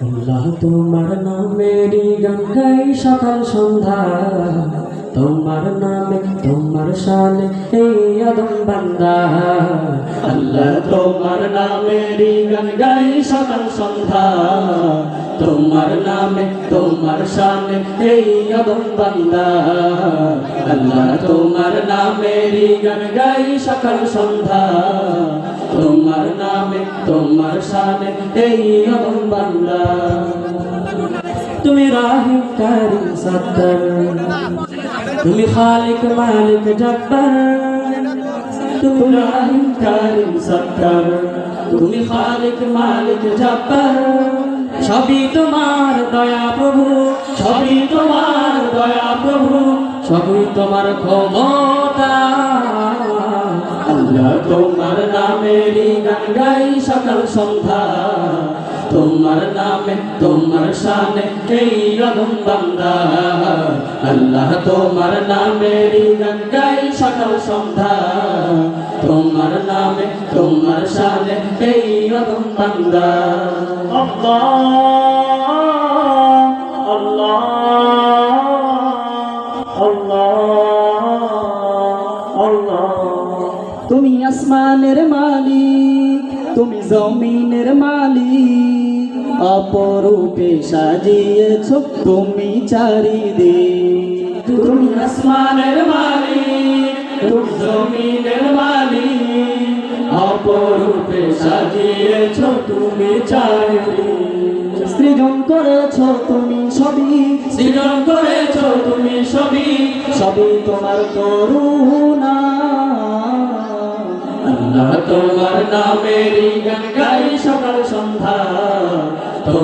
আল্লাহ তোমার নামেরই গঙ্গাই সকাল সন্ধ্যা। তোমার নামে, তোমার শানে, এই আদম বান্দা। আল্লাহ তোমার নামেরই গঙ্গাই সকাল সন্ধ্যা। তোমার নামে, তোমার শানে, এই আদম বান্দা। আল্লাহ তোমার নামেরই গঙ্গাই সকাল সন্ধ্যা। তোমার নামে, তোমার শানে, এই আদম বান্দা। তুমি রাহিম কারিম সত্তর তুমি খালিক মালিক জব্বার। তুমি রাহিম কারিম সত্তর তুমি খালিক মালিক জব্বার। সবই তোমার দয়া প্রভু, সবই তোমার দয়া প্রভু, সবই তোমার ক্ষমতা। আল্লাহ তোমার নামেরই গান গাই সকাল সন্ধ্যা। তোমার নামে তোমার শানে এই রকম বান্দা। আল্লাহ তোমার গান গাই সকাল সন্ধ্যা। তোমার নামে তোমার শানে এই রকম বান্দা। আল্লাহ আল্লাহ আল্লাহ আল্লাহ। তুমি আসমানের মালিক তুমি জমিনের মালিক। অপরূপে সাজিয়েছ তুমি চারিদিক তুমি আসমানের মালিক তুমি জমিনের মালিক অপরূপে সাজিয়েছ তুমি চারিদিক সৃজন করেছ তুমি সবই। সৃজন করেছ তুমি সবই। সবই তোমার করুণা। আল্লাহ তোমার নামেরই গান গাই সকাল সন্ধ্যা।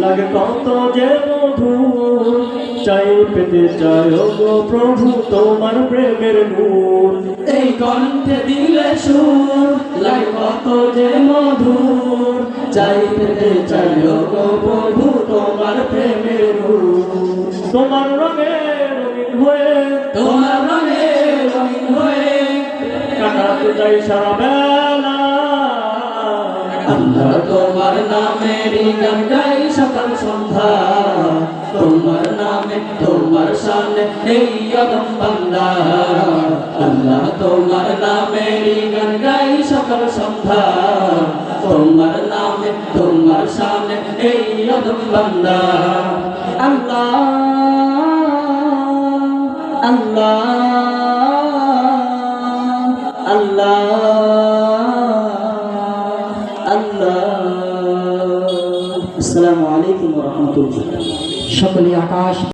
লাগে কত যে মধুর চাই পেতে চাই গো প্রভু তোমার প্রেমের নূর এই কণ্ঠে দিলে সুর লাগে কত যে মধুর। চাই পেতে চাই গো প্রভু তোমার প্রেমের নূর তোমার রঙে রঙিন হয়ে তোমার রঙে রঙিন হয়ে কাটাতে চাই সারা তোমার নামেরই গান গাই সকাল সন্ধ্যা। তোমার নামে, তোমার শানে এই অদম বান্দা। আল্লাহ তোমার নামেরই গান গাই সকাল সন্ধ্যা। তোমার নামে, তোমার শানে এই অদম বান্দা। আল্লাহ আল্লাহ আল্লাহ। আল্লাহ আসসালামু আলাইকুম রহমতুল্লাহ সকলে আকাশ